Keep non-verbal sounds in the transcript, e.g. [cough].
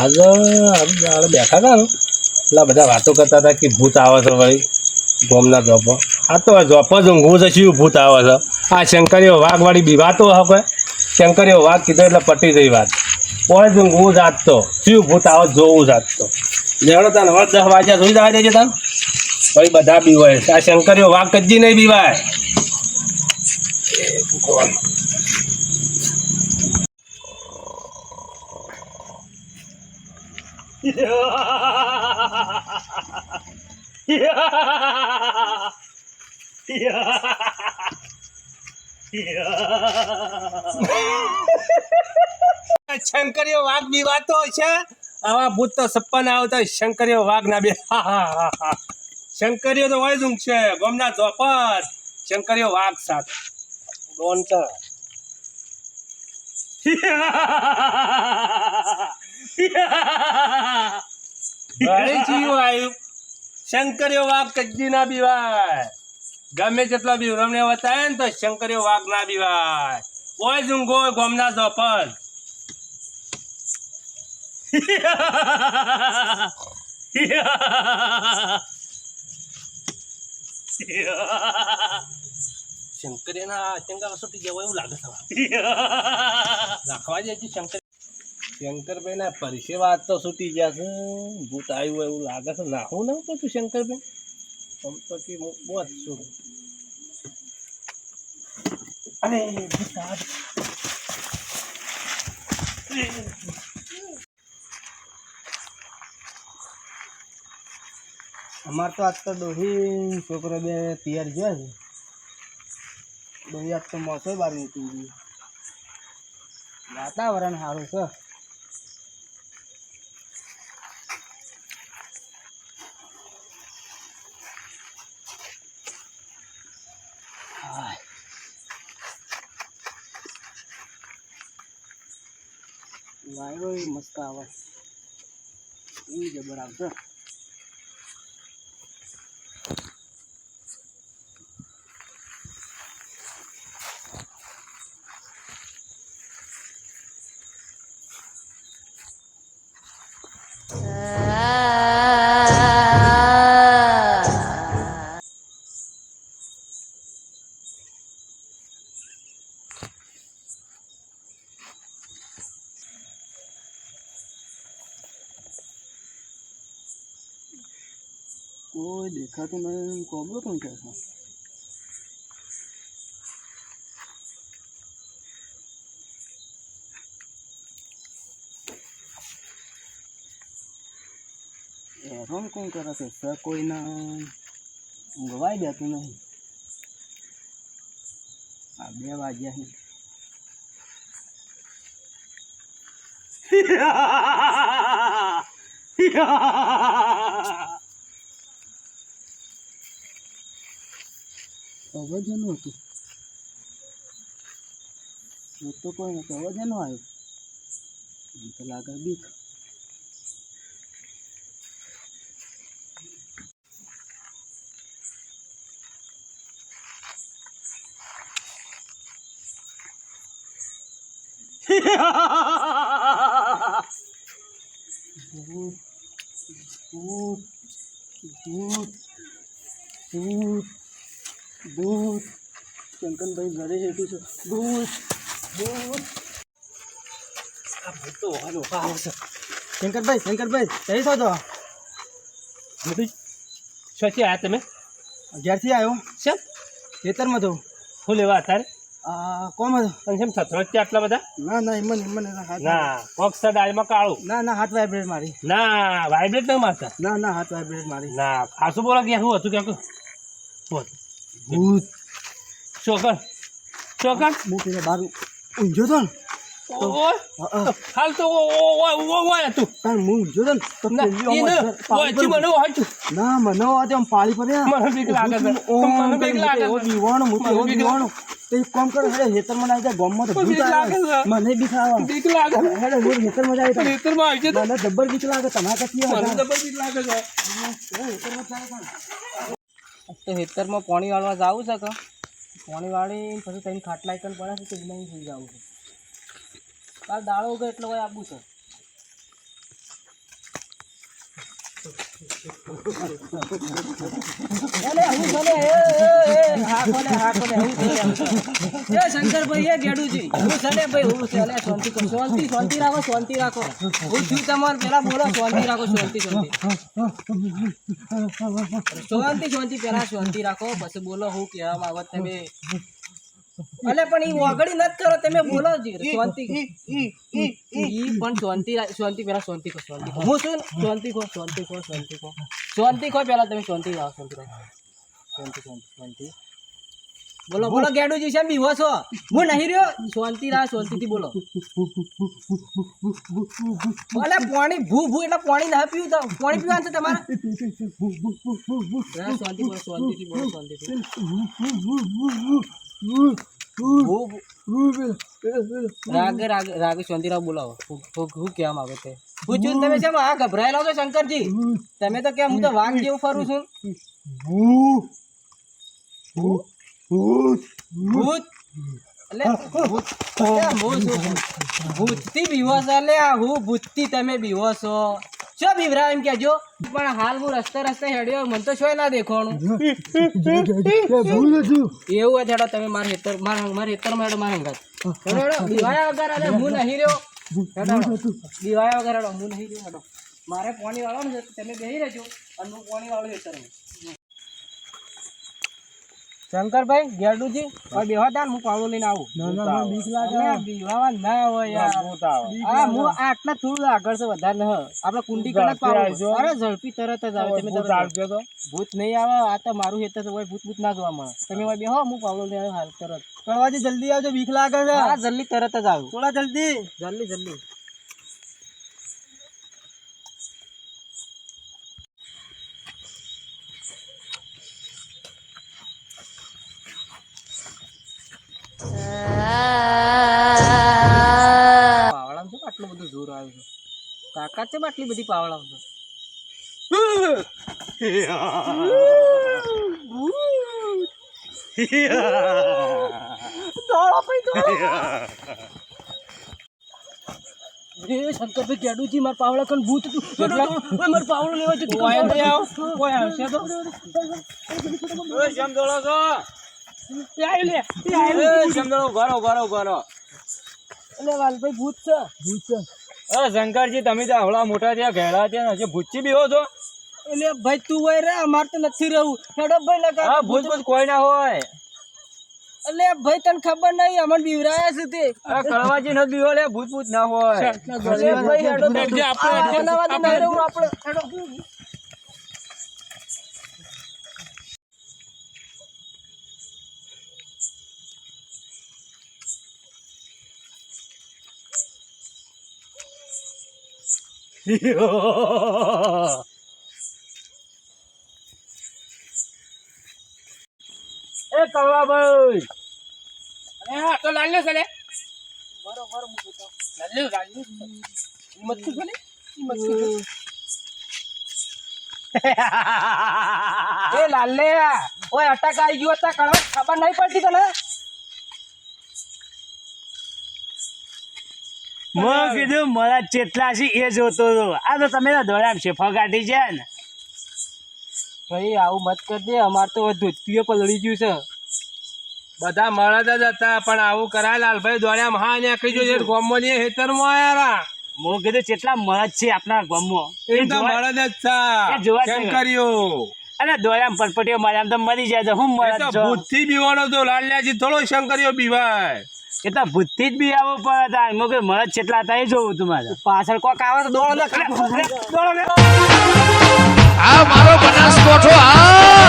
આજે આપણે બેઠા હતા ને એટલે બધા વાતો કરતા હતા કે ભૂત આવે છે ભાઈ, ગોમના જોપો આ તો જોપ જ ઊંઘવું છે, શું ભૂત આવે છે? આ શંકરીઓ વાઘવાળી બી વાતો હવે શંકરીઓ વાઘ કીધો એટલે પટી ગઈ વાત. કોઈ જ ઊંઘવું જાત તો. શું ભૂત આવે જોવું જાત તો. લેવડો તાન હવે દસ વાગ્યા જોઈ જવા દેજો તાન. ભાઈ બધા બીવાય આ શંકરીઓ વાઘ કજી નહીં બીવાય. ભગવાન શંકરીઓ વાઘ બી વાતો છે. આવા ભૂત તો સપ્પન આવતા શંકરીઓ વાઘ ના બે શંકરીઓ તો હોય જ છે. ગોમના ચોપર શંકરીઓ વાઘ સાથ. ડોન ભાઈ વાઘ કજ્જી ના બીવાય. ગમે જેટલા બી રમને વતાય ને તો શંકરીઓ વાઘ ના બીવાય. કોઈ ઊંઘો ગોમના શંકરે ના ચંગા વસોટી જવા એવું લાગે રાખવા જાય શંકર. શંકરભાઈ ના પરિસે વાત તો છૂટી ગયા છે. ભૂત આવ્યું હોય એવું લાગે છે. નાખવું ના પડતું શંકરભાઈ આમ તો કે હું બહુ જ છું. અરે, ભૂત આવે. અમાર તો આજ તો ડોહી છોકરો બે પિયર ગયો છે. ડોહી આજ તો મોસો બાર નીકળી ગયું વાતાવરણ સારું છે. વાયરો મસ્ત આવે એ જબર આવશે કોઈ દેખાતું નહીં કોબરો પણ કહે છે હેરાન કોણ કરે છે સર કોઈના ઊંઘવાઈ જતું નહીં આ બે વાગ્યા છે અવાજ એનું હતું. એ તો કોઈ નથી અવાજ એનો આવ્યો. એમ તો લાગે બીક. ભૂત ભૂત ભૂત ભૂત. ભૂત. શંકરભાઈ ઘરે હેઠું છે. ભૂત. ભૂત. આ ભૂત તો ઓહા આવો છે શંકરભાઈ શંકરભાઈ કઈ છો તો? બધું શોચી આવ્યા તમે? અગિયારથી આવ્યો શેમ? ખેતરમાં જવું શું લેવા અત્યારે કોમ હતો? અને શેમ થથરો જ આટલા બધા? ના ના એમને હાથ ના સર ડાળમાં કાળું. ના ના હાથ વાઇબ્રેટ મારી. ના વાઇબ્રેટ નહીં મારતા? ના ના હાથ વાઇબ્રેટ મારી. ના ખાસું બોલો કે શું હતું ક્યાંક? બોલ. ભૂત. ચોકર ચોકર પેલા બાર ઊંઝો તો. હાલ તો ઓય હતું. તાર હું ઊંઝો તો ને? મને આજે આમ પાળી પડે મને બીક લાગે છે. મને બીક લાગે તો તો એક કામ કરે હેડે જાય ગામમાં તો ભૂત આવે. મને બીક આવે. બીક લાગે હેડે હું હેતરમાં જાય તો ખેતરમાં આવી છે મને જબ્બર બીક લાગે તમારે કથી મને તો બીક લાગે છે. તો હેતરમાં પાણી વાળવા જવું છે કે? પાણી વાળી પછી તઈને ખાટલા એકન પડે છે તો નહીં જઈ જવું છે? કાલ દાળો ઉગે એટલો હોય આબુ છે અલે હું ભલે એ એ એ હા ભલે હા ભલે હું ભલે હું ભલે. એ શાંતિ શાંતિ રાખો શાંતિ રાખો. હું તમારે પેલા બોલો, શાંતિ રાખો, શાંતિ શાંતિ. શાંતિ શાંતિ પેલા શાંતિ રાખો, પછી બોલો, હું કહેવા માંગો તમે અલે પણ ઈ ઓગળી નત કરો તમે બોલો જી શાંતિ ઈ પણ શાંતિ શાંતિ પેલા શાંતિ કો શાંતિ હું છું શાંતિ કો શાંતિ કો શાંતિ કો શાંતિ કો પેલા તમે શાંતિ રાખો શાંતિ રાખો. શાંતિ શાંતિ શાંતિ. બોલો બોલો ગેડુજી છે બીવો છો હું નહીં રહ્યો? શાંતિ રા શાંતિ થી બોલો. અલે પાણી ભૂ ભૂ એટલે પાણી ના પીવું તો પાણી પીવાનું છે તમારે? [laughs] શાંતિ બોલો શાંતિથી બોલો શાંતિથી. ભૂ ભૂ રાગે રાગે રાગે શાંતિરાવ બોલાવો. હું કેમ આવે તે ને તમે કેમ આ ગભરાયેલા છો શંકરજી? તમે તો કેમ હું તો વાઘ જેવું ફરું છું. ભૂત ભૂત એટલે ભૂત? ભૂતથી બીવો છો એટલે હું ભૂતથી તમે બીવો છો. શું બીવરા એમ કહેજો? પણ હાલ હું રસ્તે રસ્તે હેડ્યો મને તો શોય ના દેખવાનું. એવું હોય હેડો તમે મારા હેતર મારા મારા હેતરમાં હેડો મારા હંગાત હેડો દિવાયા વગર અરે હું નહીં રહ્યો. હેડો હેડો. વગર હેડો હું નહીં રહ્યો હેડો. મારે પાણી વાળવાનું છે તમે બેહી રહેજો. અને હું પાણી વાળું હેતરમાં શંકરભાઈ ગેરડુજી હવે બેહો તાન હું પાવડો લઈને આવું. અલ્યા, બીવાવા ના હોય યાર. હા હું આ આટલા થોડું આગળ છે વધારે ન. આપણે કુંડી કણક પાવડો અરે ઝડપી તરત જ આવે. તમે તરત ભૂત નહીં આવે આ તો મારું હેત છે. હોય ભૂત ભૂત ના જોવા મળે. તમે હોય બેહો હું પાવડો લઈને આવ્યો હાલ તરત. કરવાજી જલ્દી આવજો બીક લાગે છે. હા જલ્દી તરત જ આવું. થોડા જલ્દી. જલ્દી જલ્દી. તાકાત છે આટલી બધી પાવડામાં આવતો એ શંકરભાઈ કેડુજી માર પાવડા કન ભૂત તું ઓય માર પાવડો લેવા છે કોઈ તો. આવ કોઈ આવશે તો. ઓય જમ દોડો છો? એ આય લે એ આય લે. ભરો ભરો ભરો એટલે વાલભાઈ ભૂત છે. ભૂત છે. અરે શંકરજી તમે તો આવડા મોટા ત્યાં ઘેડા ત્યાં હજી ભૂચી બી હો છો? એટલે ભાઈ તું હોય રે અમારે તો નથી રહેવું. હેડો ભાઈ લગા હા ભૂત ભૂત કોઈ ના હોય. એટલે ભાઈ તને ખબર નહીં અમને બીવરાયા છે તે. કળવાજી નથી બીવો લે ભૂત ભૂત ના હોય. આપણે એ કરવા ભાઈ. તો લાલ લે સલે બરોબર હું જોતો લાલ લાલ મત કર ભલે મત કર એ લાલે ઓય અટક આવી ગયો હતા કણવા ખબર નહીં પડતી તને? મેં કીધું મારા ચેટલા છે એ જોતો હતો આ તો તમે દોડામ છે ફગાટી છે ને. ભાઈ આવું મત કરજે અમાર તો ધોતીઓ પલળી ગયું છે. બધા મળદ જ હતા પણ આવું કરાય લાલભાઈ દોડ્યા હા ને કહી જો ગોમો ની હેતરમાં આવ્યા મો કીધું કેટલા મળદ છે આપણા ગોમમાં. એ તો મળદ જ હતા. જોવા છે છે. અને અરે પટપટીઓ મારે આમ તો મરી જાય તો હું મળદ છો ભૂતથી બીવાનો તો લાલ્યાજી થોડો શંકરીઓ બીવાય. એ તો ભૂતથી જ બી આવો પડે હતા એમાં કે મળદ છેટલા હતા એ જોવું તું મારે. પાછળ કોક આવે તો દોડો દોડો આ મારો બનાસકોઠો આ